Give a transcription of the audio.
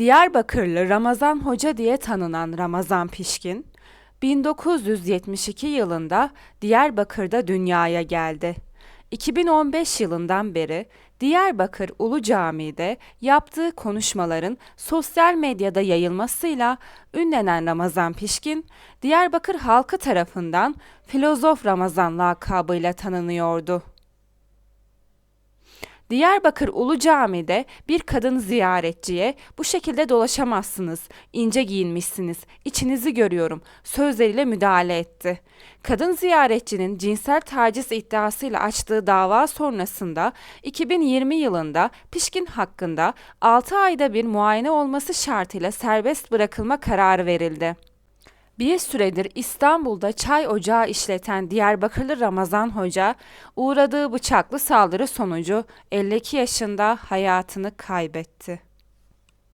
Diyarbakırlı Ramazan Hoca diye tanınan Ramazan Pişkin, 1972 yılında Diyarbakır'da dünyaya geldi. 2015 yılından beri Diyarbakır Ulu Camii'de yaptığı konuşmaların sosyal medyada yayılmasıyla ünlenen Ramazan Pişkin, Diyarbakır halkı tarafından Filozof Ramazan lakabıyla tanınıyordu. Diyarbakır Ulu Cami'de bir kadın ziyaretçiye bu şekilde dolaşamazsınız, ince giyinmişsiniz, içinizi görüyorum sözleriyle müdahale etti. Kadın ziyaretçinin cinsel taciz iddiasıyla açtığı dava sonrasında 2020 yılında Pişkin hakkında 6 ayda bir muayene olması şartıyla serbest bırakılma kararı verildi. Bir süredir İstanbul'da çay ocağı işleten Diyarbakırlı Ramazan Hoca, uğradığı bıçaklı saldırı sonucu 52 yaşında hayatını kaybetti.